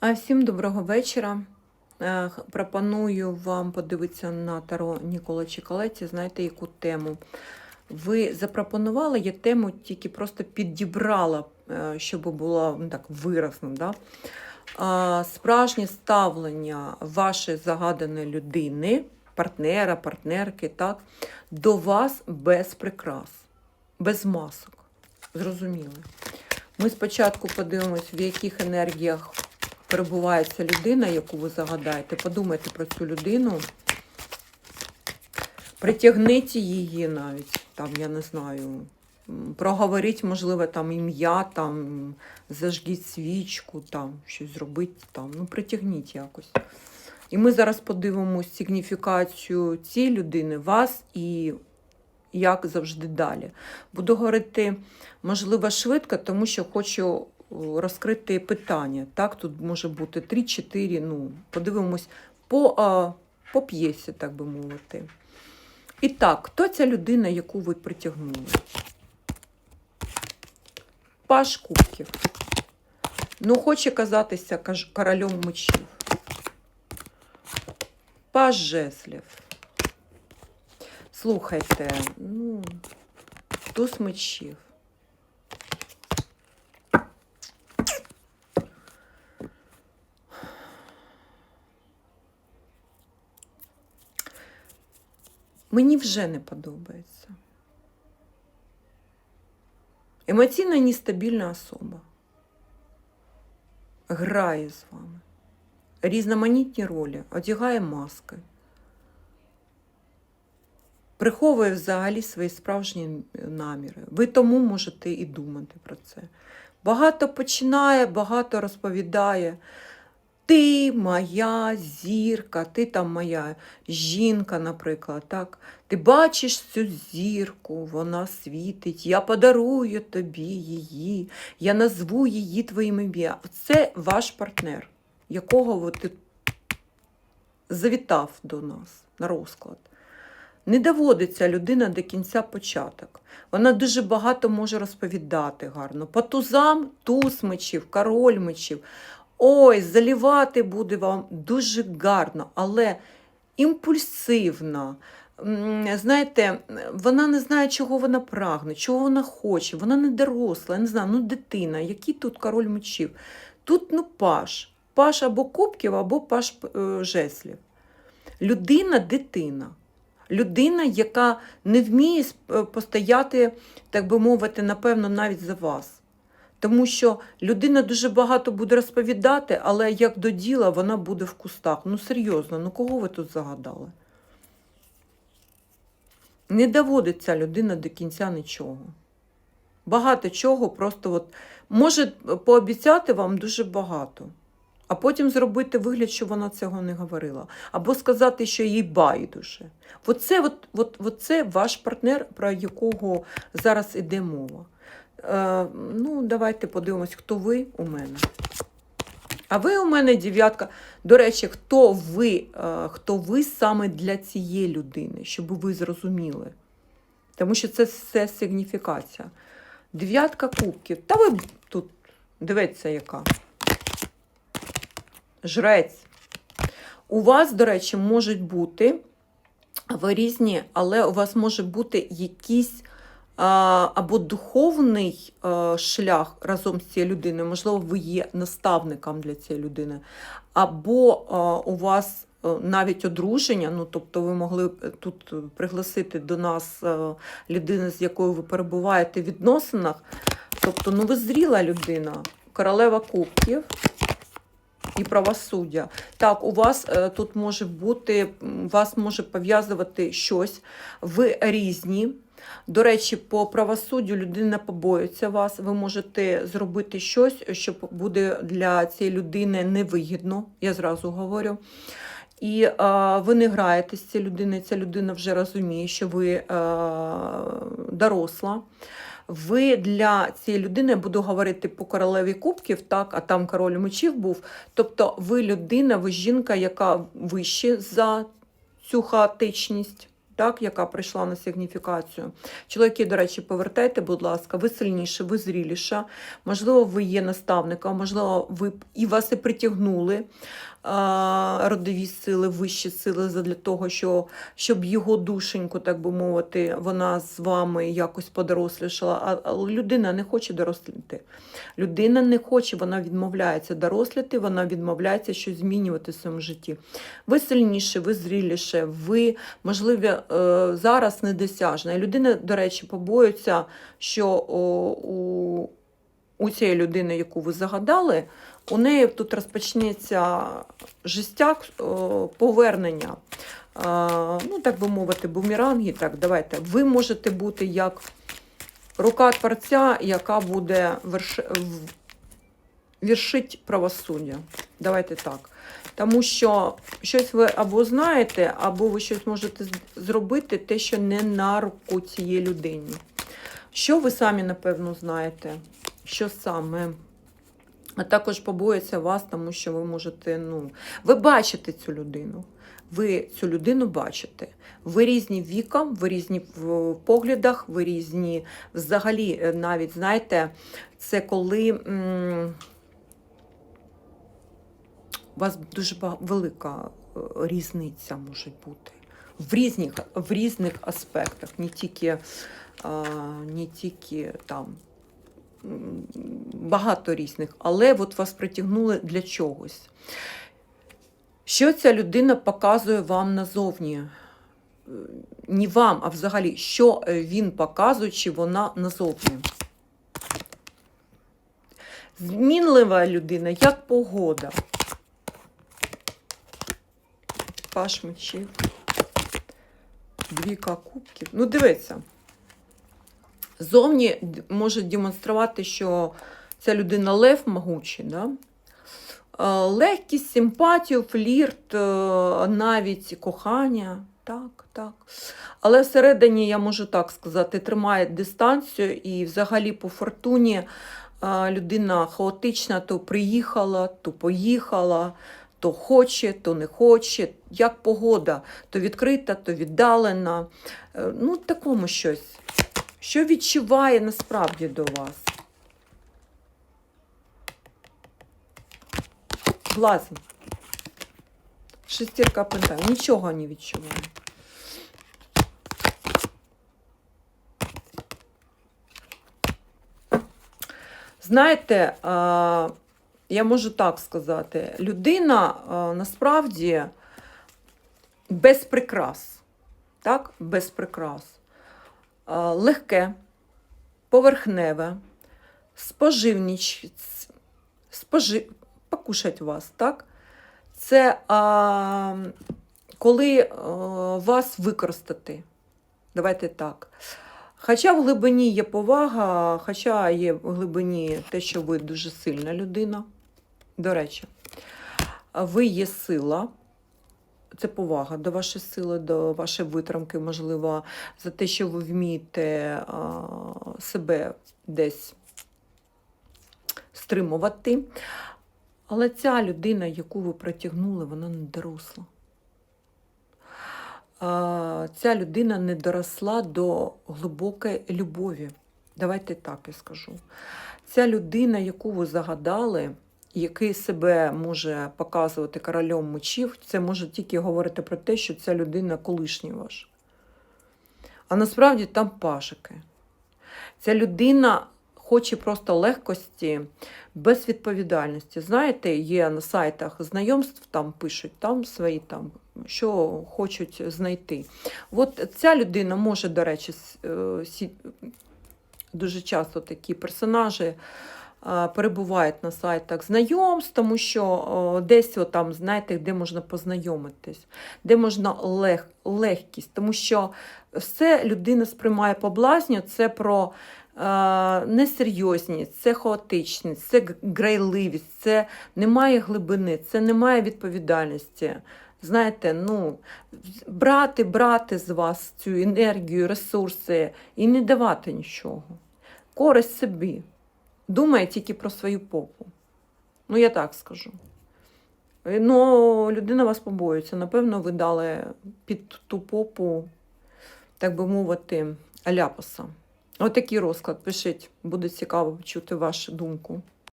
А всім доброго вечора. Е, Пропоную вам подивитися на Таро Нікола Чікалеті. Знаєте, яку тему? Ви запропонували, я тему тільки просто підібрала, е, щоб було ну, так виразно. Да? Справжнє ставлення вашої загаданої людини, партнера, партнерки, так, до вас без прикрас, без масок. Зрозуміли. Ми спочатку подивимось, в яких енергіях перебуває ця людина, яку ви загадаєте. Подумайте про цю людину. Притягніть її навіть, там, я не знаю, проговоріть, можливо, там ім'я, там, зажгіть свічку, там, щось зробіть, там, ну, притягніть якось. І ми зараз подивимось сигніфікацію цієї людини, вас і як завжди далі. Буду говорити, можливо, швидко, тому що хочу розкрити питання. Так, тут може бути 3-4, ну, подивимось по, а, по п'єсі, так би мовити. І так, хто ця людина, яку ви притягнули? Паш кубків. Ну, хоче казатися королем мечів. Паш жеслів. Слухайте, ну, туз мечів. Мені вже не подобається. Емоційно нестабільна особа. Грає з вами. Різноманітні ролі, одягає маски. Приховує взагалі свої справжні наміри. Ви тому можете і думати про це. Багато починає, багато розповідає. Ти моя зірка, ти там моя жінка, наприклад. так? Ти бачиш цю зірку, вона світить, я подарую тобі її, я назву її твоїм ім'ям. Це ваш партнер, якого ти завітав до нас на розклад. Не доводиться людина до кінця початок. Вона дуже багато може розповідати гарно. По тузам туз мечів, король мечів. Ой, залівати буде вам дуже гарно, але імпульсивна. Знаєте, вона не знає, чого вона прагне, чого вона хоче. Вона не доросла, я не знаю, ну дитина. Який тут король мечів? Тут ну паш. Паш або кубків, або паш е, жеслів. Людина дитина. Людина, яка не вміє постояти, так би мовити, напевно, навіть за вас. Тому що людина дуже багато буде розповідати, але як до діла вона буде в кустах. Ну серйозно, ну кого ви тут загадали? Не доводиться людина до кінця нічого. Багато чого просто от може пообіцяти вам дуже багато, а потім зробити вигляд, що вона цього не говорила. Або сказати, що їй байдуже. Оце, от, от, от ваш партнер, про якого зараз іде мова. Е, ну, давайте подивимось, хто ви у мене. А ви у мене дев'ятка. До речі, хто ви, е, хто ви саме для цієї людини, щоб ви зрозуміли. Тому що це все сигніфікація. Дев'ятка кубків. Та ви тут дивіться, яка. Жрець. У вас, до речі, можуть бути ви різні, але у вас може бути якийсь а, або духовний шлях разом з цією людиною, можливо, ви є наставником для цієї людини, або у вас навіть одруження, ну тобто ви могли тут пригласити до нас людину, з якою ви перебуваєте в відносинах. Тобто, ну ви зріла людина, королева кубків. І правосуддя. Так, у вас е, тут може бути, вас може пов'язувати щось. Ви різні. До речі, по правосуддю людина побоюється вас. Ви можете зробити щось, що буде для цієї людини невигідно, я зразу говорю. І е, ви не граєте з цією людиною, ця людина вже розуміє, що ви е, доросла. Ви для цієї людини, я буду говорити по королеві кубків, так, а там король мечів був. Тобто ви людина, ви жінка, яка вище за цю хаотичність, так, яка прийшла на сигніфікацію. Чоловіки, до речі, повертайте, будь ласка, ви сильніше, ви зріліша. Можливо, ви є наставником, можливо, ви і вас і притягнули родові сили, вищі сили для того, що, щоб його душеньку, так би мовити, вона з вами якось подорослішала. А, людина не хоче доросліти. Людина не хоче, вона відмовляється доросліти, вона відмовляється щось змінювати в своєму житті. Ви сильніше, ви зріліше, ви, можливо, е, зараз недосяжна. Людина, до речі, побоюється, що у, у цієї людини, яку ви загадали, у неї тут розпочнеться жестяк повернення. Ну, так би мовити, бумеранги. Так, давайте. Ви можете бути як рука творця, яка буде верши, в- віршить правосуддя. Давайте так. Тому що щось ви або знаєте, або ви щось можете зробити, те, що не на руку цієї людині. Що ви самі, напевно, знаєте? Що саме? А також побоїться вас, тому що ви можете, ну, ви бачите цю людину. Ви цю людину бачите. Ви різні віком, ви різні в поглядах, ви різні взагалі, е, навіть знаєте, це коли м, у вас дуже велика е, різниця може бути. В різних, в різних аспектах, не тільки, а, не тільки там багато різних, але от вас притягнули для чогось. Що ця людина показує вам назовні? Не вам, а взагалі, що е, він показує, чи вона назовні? Змінлива людина, як погода. Паш мечів. Двіка кубків. Ну, дивіться. Зовні може демонструвати, що ця людина лев могучий, да? Е, легкість, симпатію, флірт, е, навіть кохання. Так, так. Але всередині, я можу так сказати, тримає дистанцію і взагалі по фортуні е, людина хаотична, то приїхала, то поїхала, то хоче, то не хоче. Як погода, то відкрита, то віддалена. Ну, такому щось. Що відчуває насправді до вас? Блазень. Шестірка пентаклів. Нічого не відчуває. Знаєте, я можу так сказати, людина насправді без прикрас. Так? Без прикрас. А, Легке, поверхневе, споживніч, спожи, покушать вас, так? Це а, коли а, вас використати. Давайте так. Хоча в глибині є повага, хоча є в глибині те, що ви дуже сильна людина. До речі, ви є сила. Це повага до вашої сили, до вашої витримки, можливо, за те, що ви вмієте себе десь стримувати. Але ця людина, яку ви притягнули, вона не доросла. Ця людина не доросла до глибокої любові. Давайте так я скажу. Ця людина, яку ви загадали, який себе може показувати королем мечів, це може тільки говорити про те, що ця людина колишній ваш. А насправді там пашики. Ця людина хоче просто легкості, без відповідальності. Знаєте, є на сайтах знайомств, там пишуть там свої там, що хочуть знайти. От ця людина може, до речі, е, дуже часто такі персонажі перебувають на сайтах знайомств, тому що десь там, знаєте, де можна познайомитись, де можна лег, легкість, тому що все людина сприймає по блазню, це про несерйозність, це хаотичність, це грайливість, це немає глибини, це немає відповідальності. Знаєте, ну, брати, брати з вас цю енергію, ресурси і не давати нічого. Користь собі. Думає тільки про свою попу. Ну, я так скажу. Ну, людина вас побоюється. Напевно, ви дали під ту попу так би мовити, аляпаса. Отакий розклад. Пишіть, буде цікаво почути вашу думку.